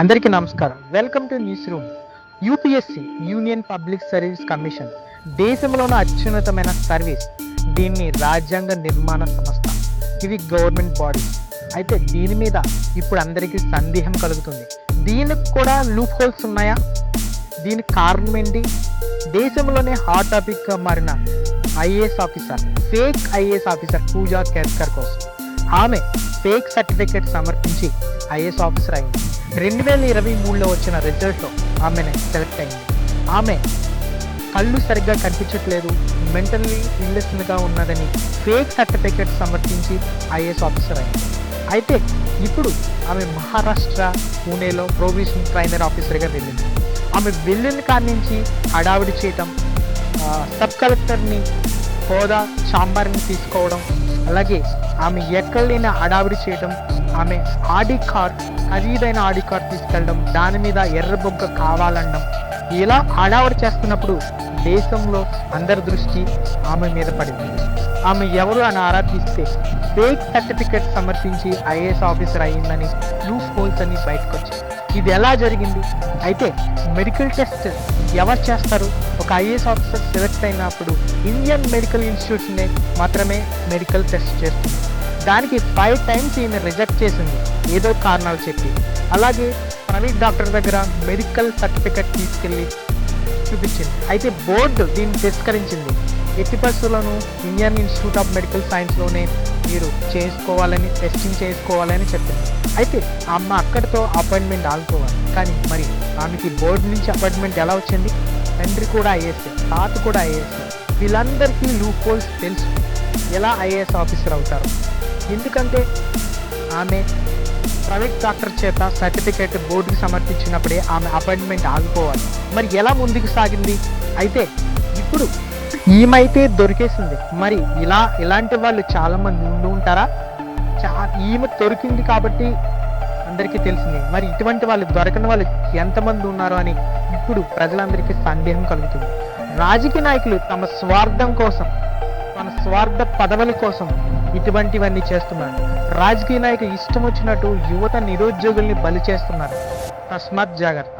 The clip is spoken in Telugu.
అందరికీ నమస్కారం. Welcome to newsroom UPSC union public service commission దేశంలోని అత్యున్నతమైన సర్వీస్ దీన్ని రాజ్యాంగ నిర్మాణ సంస్థ ఇవి గవర్నమెంట్ బాడీ అయితే దీని మీద ఇప్పుడు అందరికీ సందేహం కలుగుతుంది. దీనికి కూడా లూప్ హోల్స్ ఉన్నాయా? దీని కారణం ఏంటి? దేశంలోనే హాట్ టాపిక్గా మారిన IAS officer fake IAS officer Pooja Khedkar కోసం ఆమె ఫేక్ సర్టిఫికేట్ సమర్పించి ఐఏఎస్ ఆఫీసర్ అయింది. రెండు వేల ఇరవై మూడులో వచ్చిన రిజల్ట్లో ఆమెను సెలెక్ట్ అయింది. ఆమె కళ్ళు సరిగ్గా కనిపించట్లేదు మెంటల్లీ ఇల్లెస్గా ఉన్నదని ఫేక్ సర్టిఫికేట్ సమర్పించి ఐఏఎస్ ఆఫీసర్ అయింది. అయితే ఇప్పుడు ఆమె మహారాష్ట్ర పూణేలో ప్రొవిజన్ ట్రైనర్ ఆఫీసర్గా వెళ్ళింది. ఆమె వెళ్ళిన కాడి నుంచి హడావిడి చేయటం సబ్ కలెక్టర్ని హోదా చాంబార్ని తీసుకోవడం అలాగే ఆమె ఎక్కడ లేని హడావిడి చేయడం ఆమె ఆడి కార్ ఖరీదైన ఆడి కార్ తీసుకెళ్ళడం దాని మీద ఎర్ర బొగ్గ కావాలనడం ఇలా హడావిడి చేస్తున్నప్పుడు దేశంలో అందరి దృష్టి ఆమె మీద పడింది. ఆమె ఎవరు అని ఆరా తీస్తే ఫేక్ సర్టిఫికేట్ సమర్పించి ఐఏఎస్ ఆఫీసర్ అయ్యిందని లూప్ హోల్స్ అని బయటకు వచ్చాయి ఇది ఎలా జరిగింది? అయితే మెడికల్ టెస్ట్ ఎవరు చేస్తారు? ఒక ఐఏఎస్ ఆఫీసర్ సెలెక్ట్ అయినప్పుడు ఇండియన్ మెడికల్ ఇన్స్టిట్యూట్నే మాత్రమే మెడికల్ టెస్ట్ చేస్తుంది. దానికి ఫైవ్ టైమ్స్ ఈమె రిజెక్ట్ చేసింది. ఏదో కారణాలు చెప్పి. అలాగే ప్రైవేట్ డాక్టర్ దగ్గర మెడికల్ సర్టిఫికెట్ తీసుకెళ్ళి చూపించింది. అయితే బోర్డు దీన్ని తిరస్కరించింది. ఎట్టి పరిస్థితుల్లోనూ ఇండియన్ ఇన్స్టిట్యూట్ ఆఫ్ మెడికల్ సైన్స్లోనే మీరు చేసుకోవాలని టెస్టింగ్ చేసుకోవాలని చెప్పింది. అయితే అమ్మ అక్కడితో అపాయింట్మెంట్ ఆగిపోవాలి. కానీ మరి ఆమెకి బోర్డు నుంచి అపాయింట్మెంట్ ఎలా వచ్చింది? తండ్రి కూడా ఐఏఎస్ తాత కూడా ఐఏఎస్. వీళ్ళందరికీ లూప్ హోల్స్ తెలుసు. ఎలా ఐఏఎస్ ఆఫీసర్ అవుతారు? ఎందుకంటే ఆమె ప్రైవేట్ డాక్టర్ చేత సర్టిఫికేట్ బోర్డుకి సమర్పించినప్పుడే ఆమె అపాయింట్మెంట్ ఆగిపోవాలి. మరి ఎలా ముందుకు సాగింది? అయితే ఇప్పుడు ఈమైతే దొరికేసింది. మరి ఇలా ఇలాంటి వాళ్ళు చాలామంది ఉండి ఉంటారా? చా ఈమె దొరికింది కాబట్టి అందరికీ తెలిసింది. మరి ఇటువంటి వాళ్ళు దొరకని వాళ్ళు ఎంతమంది ఉన్నారు అని ఇప్పుడు ప్రజలందరికీ సందేహం కలుగుతుంది. రాజకీయ నాయకులు తమ స్వార్థం కోసం తమ స్వార్థ పదవుల కోసం ఇటువంటివన్నీ చేస్తున్నారు. రాజకీయ నాయకులు ఇష్టం వచ్చినట్టు యువత నిరుద్యోగుల్ని బలి చేస్తున్నారు. తస్మాత్ జాగ్రత్త.